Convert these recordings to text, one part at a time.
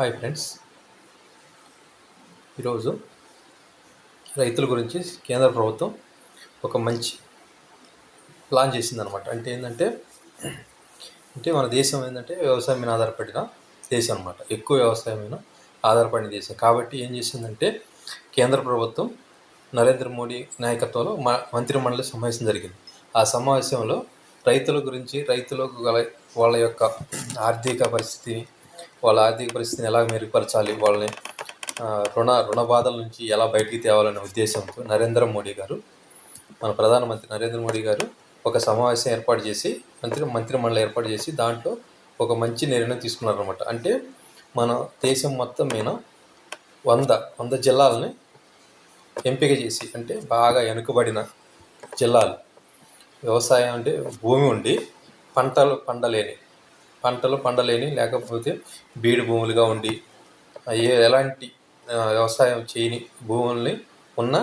Hi friends. ఈరోజు రైతుల గురించి కేంద్ర ప్రభుత్వం ఒక మంచి ప్లాన్ చేసిందనమాట అంటే ఏంటంటే అంటే మన దేశం ఏంటంటే వ్యవసాయం మీద ఆధారపడిన దేశం అనమాట ఎక్కువ వ్యవసాయం మీద ఆధారపడిన దేశం. కాబట్టి ఏం చేసిందంటే కేంద్ర ప్రభుత్వం నరేంద్ర మోడీ నాయకత్వంలో మ మంత్రిమండలి సమావేశం జరిగింది. ఆ సమావేశంలో రైతుల గురించి రైతులకు గల వాళ్ళ యొక్క ఆర్థిక పరిస్థితి వాళ్ళ ఆర్థిక పరిస్థితిని ఎలా మెరుగుపరచాలి వాళ్ళని రుణ రుణ బాధల నుంచి ఎలా బయటికి తేవాలనే ఉద్దేశంతో నరేంద్ర మోడీ గారు మన ప్రధానమంత్రి నరేంద్ర మోడీ గారు ఒక సమావేశం ఏర్పాటు చేసి మంత్రి మంత్రిమండలి ఏర్పాటు చేసి దాంట్లో ఒక మంచి నిర్ణయం తీసుకున్నారనమాట అంటే మన దేశం మొత్తం మీద వంద వంద జిల్లాలని ఎంపిక చేసి అంటే బాగా వెనుకబడిన జిల్లాలు. వ్యవసాయం అంటే భూమి ఉండి పంటలు పండలేని పంటలు పండలేని లేకపోతే బీడు భూములుగా ఉండి ఏ ఎలాంటి వ్యవసాయం చేయని భూముల్ని ఉన్న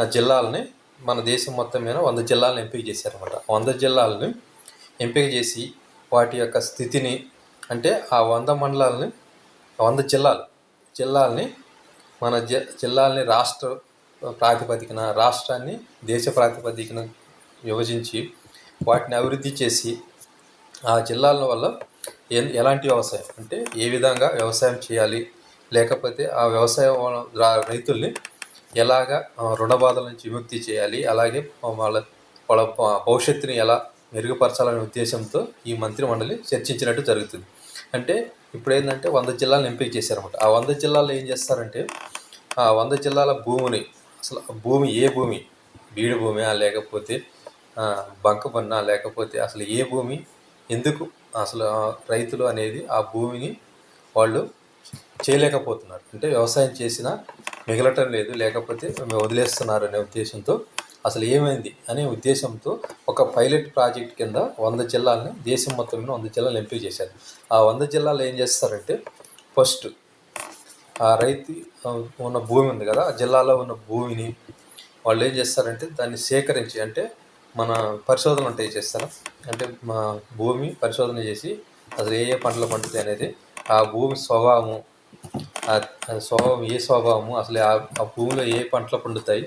ఆ జిల్లాలని మన దేశం మొత్తం మీద వంద జిల్లాలను ఎంపిక చేశారన్నమాట. వంద జిల్లాలని ఎంపిక చేసి వాటి యొక్క స్థితిని అంటే ఆ వంద మండలాలని వంద జిల్లాలు జిల్లాలని మన జి జిల్లాలని రాష్ట్ర ప్రాతిపదికన రాష్ట్రాన్ని దేశ ప్రాతిపదికన విభజించి వాటిని అభివృద్ధి చేసి ఆ జిల్లాల వల్ల ఏ ఎలాంటి వ్యవసాయం? అంటే ఏ విధంగా వ్యవసాయం చేయాలి? లేకపోతే ఆ వ్యవసాయ రైతుల్ని ఎలాగ రుణబాధల రుణ నుంచి విముక్తి చేయాలి? అలాగే వాళ్ళ వాళ్ళ భవిష్యత్తుని ఎలా మెరుగుపరచాలనే ఉద్దేశంతో ఈ మంత్రి మండలి చర్చించినట్టు జరుగుతుంది. అంటే ఇప్పుడు ఏంటంటే వంద జిల్లాలను ఎంపిక చేశారనమాట ఆ వంద జిల్లాల్లో ఏం చేస్తారంటే ఆ వంద జిల్లాల భూమిని అసలు భూమి ఏ భూమి? బీడు భూమి? లేకపోతే ఆ, బంక పన్నా లేకపోతే అసలు ఏ భూమి? ఎందుకు అసలు రైతులు అనేది ఆ భూమిని వాళ్ళు చేయలేకపోతున్నారు? అంటే వ్యవసాయం చేసినా మిగలటం లేదు లేకపోతే వదిలేస్తున్నారు అనే ఉద్దేశంతో అసలు ఏమైంది అనే ఉద్దేశంతో ఒక పైలట్ ప్రాజెక్ట్ కింద వంద జిల్లాలని దేశం మొత్తం మీద వంద జిల్లాలు ఎంపిక చేశారు. ఆ వంద జిల్లాలు ఏం చేస్తారంటే ఫస్ట్ ఆ రైతు ఉన్న భూమి ఉంది కదా ఆ జిల్లాలో ఉన్న భూమిని వాళ్ళు ఏం చేస్తారంటే దాన్ని సేకరించి అంటే మన పరిశోధన ఉంటాయి చేస్తారా? అంటే మా భూమి పరిశోధన చేసి అసలు ఏ ఏ పంటలు పండుతాయి అనేది ఆ భూమి స్వభావము ఆ స్వభావం ఏ స్వభావము అసలు ఆ భూమిలో ఏ పంటలు పండుతాయి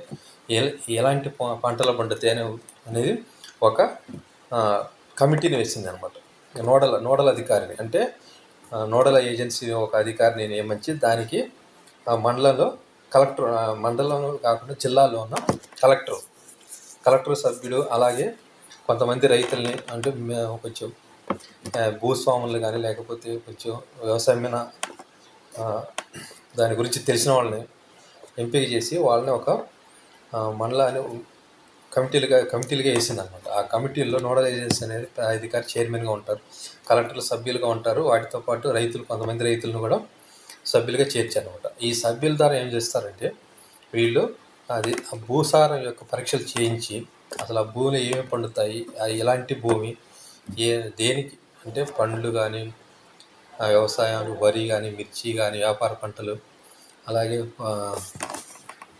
ఎలాంటి పంటలు పండుతాయి అనే అనేది ఒక కమిటీని వేసింది అనమాట నోడల్ నోడల్ అధికారిని. అంటే నోడల్ ఏజెన్సీ ఒక అధికారిని నియమించి దానికి ఆ మండలంలో కలెక్టర్ ఆ, మండలంలో కాకుండా జిల్లాలో ఉన్న కలెక్టర్ కలెక్టర్ సభ్యుడు అలాగే కొంతమంది రైతుల్ని అంటే కొంచెం భూస్వాములు కానీ లేకపోతే కొంచెం వ్యవసాయం మీద దాని గురించి తెలిసిన వాళ్ళని ఎంపిక చేసి వాళ్ళని ఒక మండలాన్ని కమిటీలుగా కమిటీలుగా వేసిందనమాట. ఆ కమిటీల్లో నోడల్ ఏజెన్సీ అనేది అధికారి చైర్మన్గా ఉంటారు కలెక్టర్లు సభ్యులుగా ఉంటారు. వాటితో పాటు రైతులు కొంతమంది రైతులను కూడా సభ్యులుగా చేర్చారనమాట. ఈ సభ్యుల ద్వారా ఏం చేస్తారంటే వీళ్ళు అది ఆ భూసారం యొక్క పరీక్షలు చేయించి అసలు ఆ భూమిలో ఏమి పండుతాయి అది ఎలాంటి భూమి ఏ దేనికి అంటే పండ్లు కానీ ఆ వ్యవసాయాలు వరి కానీ మిర్చి కానీ వ్యాపార పంటలు అలాగే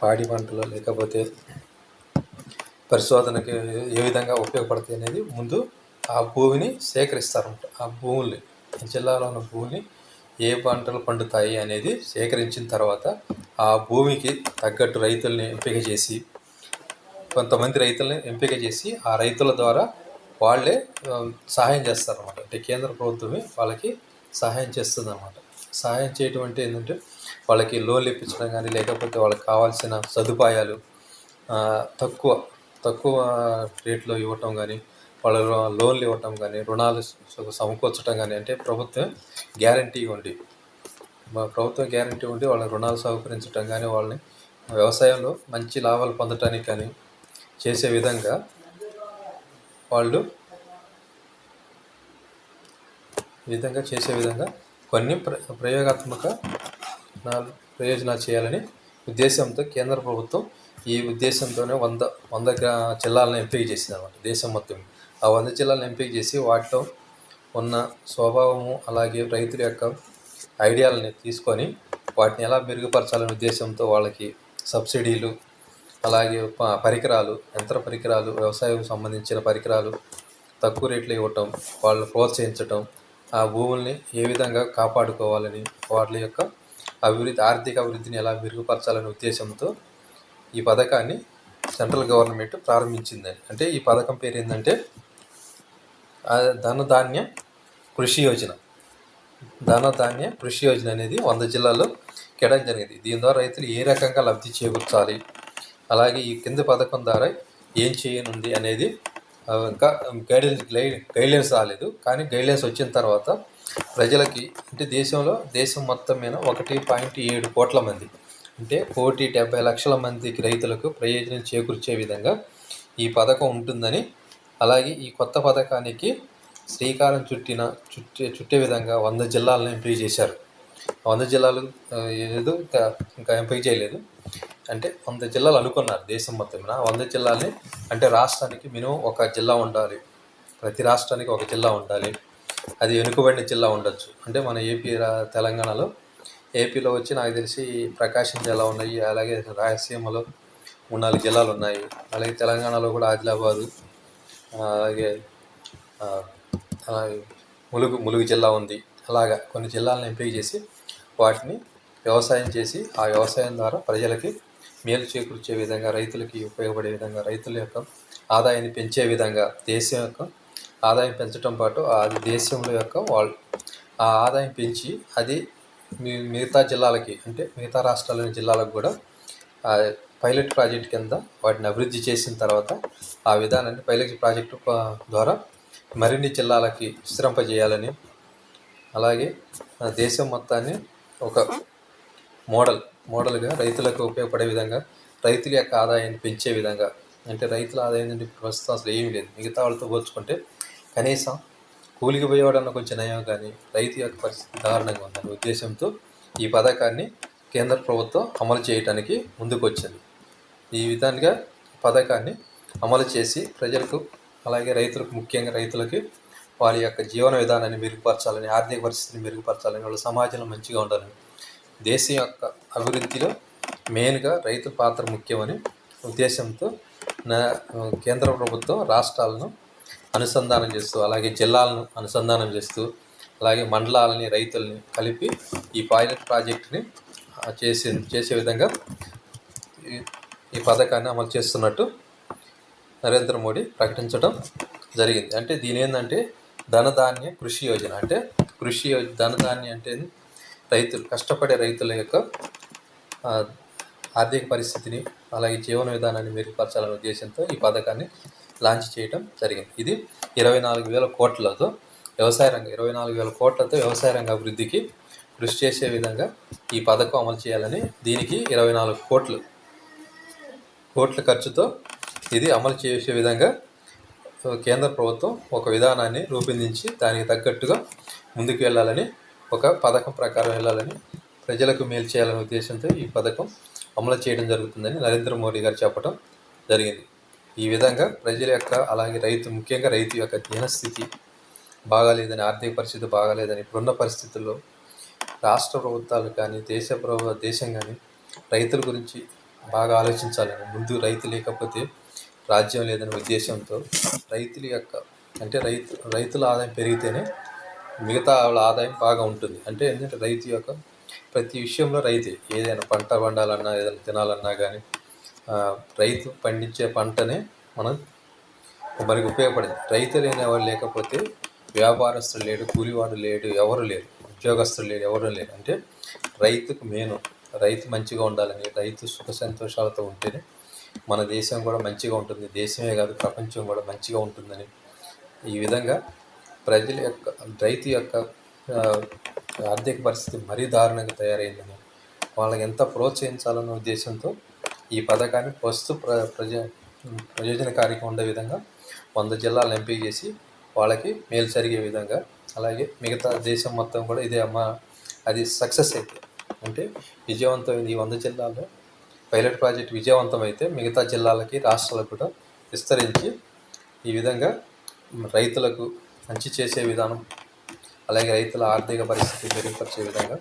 పాడి పంటలు లేకపోతే పరిశోధనకి ఏ విధంగా ఉపయోగపడతాయి అనేది ముందు ఆ భూమిని సేకరిస్తారు ఆ భూముల్ని జిల్లాలో ఉన్న భూమిని ఏ పంటలు పండుతాయి అనేది సేకరించిన తర్వాత ఆ భూమికి తగ్గట్టు రైతుల్ని ఎంపిక చేసి కొంతమంది రైతుల్ని ఎంపిక చేసి ఆ రైతుల ద్వారా వాళ్ళే సహాయం చేస్తారన్నమాట. అంటే కేంద్ర ప్రభుత్వమే వాళ్ళకి సహాయం చేస్తుంది అనమాట సహాయం చేయటం అంటే ఏంటంటే వాళ్ళకి లోన్లు ఇప్పించడం కానీ లేకపోతే వాళ్ళకి కావాల్సిన సదుపాయాలు తక్కువ తక్కువ రేట్లో ఇవ్వటం కానీ వాళ్ళ లోన్లు ఇవ్వటం కానీ రుణాలు సమకూర్చడం కానీ అంటే ప్రభుత్వం గ్యారంటీ ఉండి మా ప్రభుత్వం గ్యారంటీ ఉండి వాళ్ళ రుణాలు సహకరించడం కానీ వాళ్ళని వ్యవసాయంలో మంచి లాభాలు పొందటానికి కానీ చేసే విధంగా వాళ్ళు ఈ విధంగా చేసే విధంగా కొన్ని ప్ర ప్రయోగాత్మక నా- ప్రయోజనాలు చేయాలని ఉద్దేశంతో కేంద్ర ప్రభుత్వం ఈ ఉద్దేశంతోనే వంద వంద గ్రా జిల్లాలను ఎంపిక చేసింది అనమాట దేశం మొత్తం. ఆ వంద జిల్లాలను ఎంపిక చేసి వాటిలో ఉన్న స్వభావము అలాగే రైతుల యొక్క ఐడియాలని తీసుకొని వాటిని ఎలా మెరుగుపరచాలనే ఉద్దేశంతో వాళ్ళకి సబ్సిడీలు అలాగే పరికరాలు యంత్ర పరికరాలు వ్యవసాయం సంబంధించిన పరికరాలు తక్కువ రేట్లు ఇవ్వటం వాళ్ళు ప్రోత్సహించటం ఆ భూముల్ని ఏ విధంగా కాపాడుకోవాలని వాళ్ళ యొక్క అభివృద్ధి ఆర్థిక అభివృద్ధిని ఎలా మెరుగుపరచాలనే ఉద్దేశంతో ఈ పథకాన్ని సెంట్రల్ గవర్నమెంట్ ప్రారంభించిందని అంటే ఈ పథకం పేరు ఏంటంటే ధనధాన్య కృషి యోజన. ధనధాన్య కృషి యోజన అనేది వంద జిల్లాల్లో కేటాయం జరిగింది. దీని ద్వారా రైతులు ఏ రకంగా లబ్ధి చేకూర్చాలి అలాగే ఈ కింది పథకం ద్వారా ఏం చేయనుంది అనేది ఇంకా గైడెన్స్ గైడ్లైన్స్ రాలేదు. కానీ గైడ్లైన్స్ వచ్చిన తర్వాత ప్రజలకి అంటే దేశంలో దేశం మొత్తం మీద ఒకటి పాయింట్ ఏడు కోట్ల మంది అంటే కోటి డెబ్బై లక్షల మందికి రైతులకు ప్రయోజనం చేకూర్చే విధంగా ఈ పథకం ఉంటుందని అలాగే ఈ కొత్త పథకానికి శ్రీకారం చుట్టిన చుట్టే చుట్టే విధంగా వంద జిల్లాలను ఎంపిక చేశారు. వంద జిల్లాలు ఏదో ఇంకా ఇంకా ఎంపిక చేయలేదు. అంటే వంద జిల్లాలు అనుకున్నారు దేశం మొత్తం వంద జిల్లాల్ని అంటే రాష్ట్రానికి మినిమం ఒక జిల్లా ఉండాలి. ప్రతి రాష్ట్రానికి ఒక జిల్లా ఉండాలి. అది వెనుకబడిన జిల్లా ఉండొచ్చు. అంటే మన ఏపీ రా- తెలంగాణలో ఏపీలో వచ్చి నాకు తెలిసి ప్రకాశం జిల్లా ఉన్నాయి అలాగే రాయలసీమలో మూడు నాలుగు జిల్లాలు ఉన్నాయి. అలాగే తెలంగాణలో కూడా ఆదిలాబాదు అలాగే అలాగే ములుగు ములుగు జిల్లా ఉంది. అలాగా కొన్ని జిల్లాలను ఎంపిక చేసి వాటిని వ్యవసాయం చేసి ఆ వ్యవసాయం ద్వారా ప్రజలకి మేలు చేకూర్చే విధంగా రైతులకి ఉపయోగపడే విధంగా రైతుల యొక్క ఆదాయాన్ని పెంచే విధంగా దేశం యొక్క ఆదాయం పెంచడం పాటు అది దేశంలో యొక్క వాళ్ళు ఆ ఆదాయం పెంచి అది మీ- మిగతా జిల్లాలకి అంటే మిగతా రాష్ట్రాలోని జిల్లాలకు కూడా పైలట్ ప్రాజెక్ట్ కింద వాటిని అభివృద్ధి చేసిన తర్వాత ఆ విధానాన్ని పైలట్ ప్రాజెక్టు ద్వారా మరిన్ని జిల్లాలకి విస్తరింపజేయాలని అలాగే దేశం మొత్తాన్ని ఒక మోడల్ మోడల్గా రైతులకు ఉపయోగపడే విధంగా రైతుల యొక్క ఆదాయాన్ని పెంచే విధంగా. అంటే రైతుల ఆదాయం నుండి ప్రస్తుతం అసలు ఏమీ లేదు. మిగతా వాళ్ళతో పోల్చుకుంటే కనీసం కూలికి పోయేవాడన్న కొంచెం నయం కానీ రైతు యొక్క పరిస్థితి దారుణంగా ఉందనే ఉద్దేశంతో ఈ పథకాన్ని కేంద్ర ప్రభుత్వం అమలు చేయడానికి ముందుకొచ్చింది. ఈ విధంగా పథకాన్ని అమలు చేసి ప్రజలకు అలాగే రైతులకు ముఖ్యంగా రైతులకి వారి యొక్క జీవన విధానాన్ని మెరుగుపరచాలని ఆర్థిక పరిస్థితిని మెరుగుపరచాలని వాళ్ళ సమాజంలో మంచిగా ఉండాలని దేశం యొక్క అభివృద్ధిలో మెయిన్గా రైతు పాత్ర ముఖ్యమని ఉద్దేశంతో నా కేంద్ర ప్రభుత్వం రాష్ట్రాలను అనుసంధానం చేస్తూ అలాగే జిల్లాలను అనుసంధానం చేస్తూ అలాగే మండలాలని రైతుల్ని కలిపి ఈ పైలట్ ప్రాజెక్టుని చేసే చేసే విధంగా ఈ- ఈ పథకాన్ని అమలు చేస్తున్నట్టు నరేంద్ర మోడీ ప్రకటించడం జరిగింది. అంటే దీని ఏంటంటే ధనధాన్య కృషి యోజన. అంటే కృషి యోజన ధనధాన్య అంటే రైతులు కష్టపడే రైతుల యొక్క ఆర్థిక పరిస్థితిని అలాగే జీవన విధానాన్ని మెరుగుపరచాలనే ఉద్దేశంతో ఈ పథకాన్ని లాంచ్ చేయడం జరిగింది. ఇది ఇరవై నాలుగు వేల కోట్లతో వ్యవసాయ రంగం ఇరవై నాలుగు వేల కోట్లతో వ్యవసాయ రంగ అభివృద్ధికి కృషి చేసే విధంగా ఈ పథకం అమలు చేయాలని దీనికి ఇరవై నాలుగు కోట్లు కోట్ల ఖర్చుతో ఇది అమలు చేసే విధంగా కేంద్ర ప్రభుత్వం ఒక విధానాన్ని రూపొందించి దానికి తగ్గట్టుగా ముందుకు వెళ్ళాలని ఒక పథకం ప్రకారం వెళ్ళాలని ప్రజలకు మేలు చేయాలనే ఉద్దేశంతో ఈ పథకం అమలు చేయడం జరుగుతుందని నరేంద్ర మోడీ గారు చెప్పడం జరిగింది. ఈ విధంగా ప్రజల యొక్క అలాగే రైతు ముఖ్యంగా రైతు యొక్క దీనస్థితి బాగాలేదని ఆర్థిక పరిస్థితి బాగాలేదని ఇప్పుడున్న పరిస్థితుల్లో రాష్ట్ర ప్రభుత్వాలు కానీ దేశ ప్రభు దేశం కానీ రైతుల గురించి బాగా ఆలోచించాలని ముందు రైతు లేకపోతే రాజ్యం లేదనే ఉద్దేశంతో రైతుల యొక్క అంటే రైతు రైతుల ఆదాయం పెరిగితేనే మిగతా వాళ్ళ ఆదాయం బాగా ఉంటుంది. అంటే ఏంటంటే రైతు యొక్క ప్రతి విషయంలో రైతే. ఏదైనా పంట పండాలన్నా ఏదైనా తినాలన్నా కానీ రైతు పండించే పంటనే మనం మనకి ఉపయోగపడింది. రైతు లేని వాళ్ళు లేకపోతే వ్యాపారస్తులు లేడు కూలివాడు లేడు ఎవరు లేరు. ఉద్యోగస్తులు లేరు ఎవరు లేరు. అంటే రైతుకు మేను రైతు మంచిగా ఉండాలని రైతు సుఖ సంతోషాలతో ఉంటేనే మన దేశం కూడా మంచిగా ఉంటుంది. దేశమే కాదు ప్రపంచం కూడా మంచిగా ఉంటుందని. ఈ విధంగా ప్రజల యొక్క రైతు యొక్క ఆర్థిక పరిస్థితి మరీ దారుణంగా తయారైందని వాళ్ళకి ఎంత ప్రోత్సహించాలన్న ఉద్దేశంతో ఈ పథకాన్ని ప్రస్తుత ప్ర ప్రజ ప్రయోజనకారిగా ఉండే విధంగా వంద జిల్లాలు ఎంపిక చేసి వాళ్ళకి మేలు జరిగే విధంగా అలాగే మిగతా దేశం మొత్తం కూడా ఇదే అమ్మ అది సక్సెస్ అయితే. అంటే విజయవంతమైన ఈ వంద జిల్లాల్లో పైలట్ ప్రాజెక్ట్ విజయవంతం అయితే మిగతా జిల్లాలకి రాష్ట్రాలకు కూడా విస్తరించి ఈ విధంగా రైతులకు మంచి చేసే విధానం అలాగే రైతుల ఆర్థిక పరిస్థితి మెరుగుపరిచే విధంగా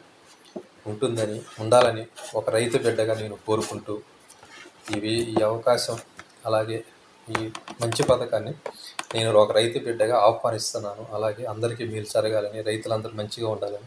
ఉంటుందని ఉండాలని ఒక రైతు బిడ్డగా నేను కోరుకుంటూ ఇవి ఈ అవకాశం అలాగే ఈ మంచి పథకాన్ని నేను ఒక రైతు బిడ్డగా ఆహ్వానిస్తున్నాను. అలాగే అందరికీ మేలు జరగాలని రైతులందరూ మంచిగా ఉండాలని